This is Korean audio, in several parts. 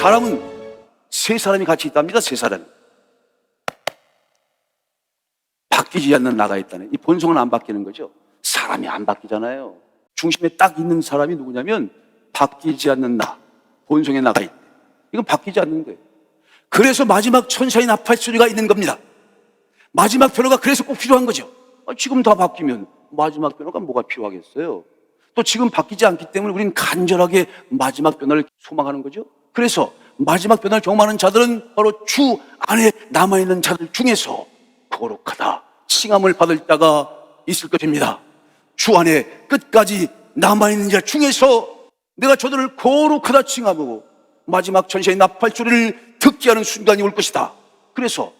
사람은 세 사람이 같이 있답니다. 세 사람이. 바뀌지 않는 나가 있다는 이 본성은 안 바뀌는 거죠. 사람이 안 바뀌잖아요. 중심에 딱 있는 사람이 누구냐면 바뀌지 않는 나, 본성에 나가 있대. 이건 바뀌지 않는 거예요. 그래서 마지막 천사의 나팔 소리가 있는 겁니다. 마지막 변호가 그래서 꼭 필요한 거죠. 아, 지금 다 바뀌면 마지막 변호가 뭐가 필요하겠어요? 또 지금 바뀌지 않기 때문에 우리는 간절하게 마지막 변화를 소망하는 거죠. 그래서 마지막 변화를 경험하는 자들은 바로 주 안에 남아있는 자들 중에서 거룩하다, 칭함을 받을 자가 있을 것입니다. 주 안에 끝까지 남아있는 자 중에서 내가 저들을 거룩하다 칭하고 마지막 천사의 나팔 소리를 듣게 하는 순간이 올 것이다. 그래서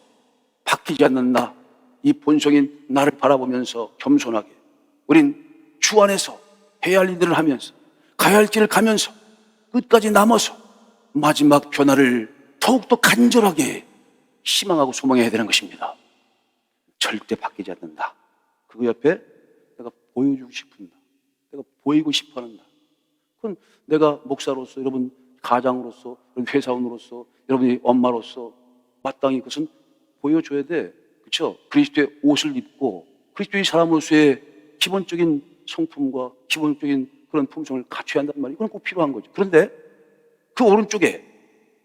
바뀌지 않는 나, 이 본성인 나를 바라보면서 겸손하게 우린 주 안에서 해야 할 일들을 하면서 가야 할 길을 가면서 끝까지 남아서 마지막 변화를 더욱더 간절하게 희망하고 소망해야 되는 것입니다. 절대 바뀌지 않는다. 그 옆에 내가 보여주고 싶은다. 내가 보이고 싶어 하는다. 그건 내가 목사로서, 여러분 가장으로서, 여러분 회사원으로서, 여러분이 엄마로서 마땅히 그것은 보여줘야 돼. 그렇죠? 그리스도의 옷을 입고 그리스도의 사람으로서의 기본적인 성품과 기본적인 그런 품성을 갖춰야 한단 말이에요. 그건 꼭 필요한 거죠. 그런데 그 오른쪽에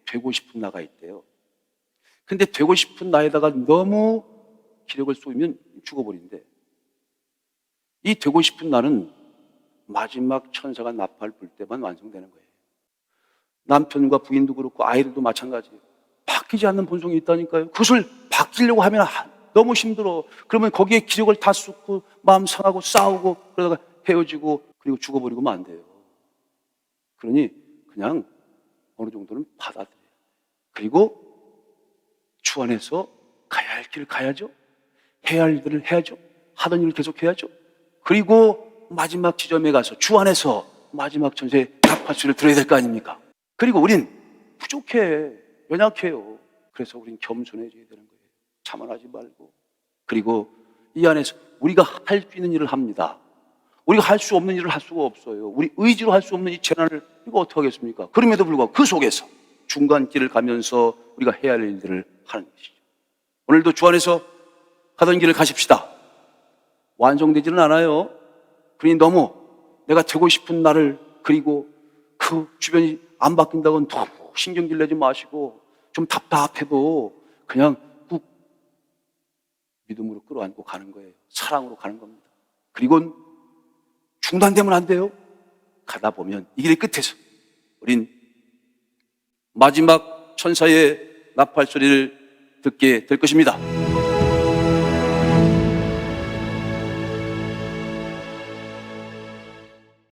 되고 싶은 나가 있대요. 근데 되고 싶은 나에다가 너무 기력을 쏘이면 죽어버린대. 이 되고 싶은 나는 마지막 천사가 나팔 불 때만 완성되는 거예요. 남편과 부인도 그렇고 아이들도 마찬가지예요. 바뀌지 않는 본성이 있다니까요. 그것을 바뀌려고 하면 아, 너무 힘들어. 그러면 거기에 기력을 다 쏟고 마음 상하고 싸우고 그러다가 헤어지고 그리고 죽어버리고 안 돼요. 그러니 그냥 어느 정도는 받아들여요. 그리고 주 안에서 가야 할 길을 가야죠. 해야 할 일들을 해야죠. 하던 일을 계속 해야죠. 그리고 마지막 지점에 가서 주 안에서 마지막 천세의 답화수를 들어야 될 거 아닙니까? 그리고 우린 부족해. 연약해요. 그래서 우린 겸손해져야 되는 거예요. 자만하지 말고. 그리고 이 안에서 우리가 할 수 있는 일을 합니다. 우리가 할 수 없는 일을 할 수가 없어요. 우리 의지로 할 수 없는 이 재난을 이거 어떻게 하겠습니까? 그럼에도 불구하고 그 속에서 중간길을 가면서 우리가 해야 할 일들을 하는 것이죠. 오늘도 주 안에서 가던 길을 가십시다. 완성되지는 않아요. 그러니 너무 내가 되고 싶은 나를 그리고 그 주변이 안 바뀐다고 너무 신경질 내지 마시고 좀 답답해도 그냥 꾹 믿음으로 끌어안고 가는 거예요. 사랑으로 가는 겁니다. 그리고 중단되면 안 돼요. 가다 보면 이 길의 끝에서 우린 마지막 천사의 나팔 소리를 듣게 될 것입니다.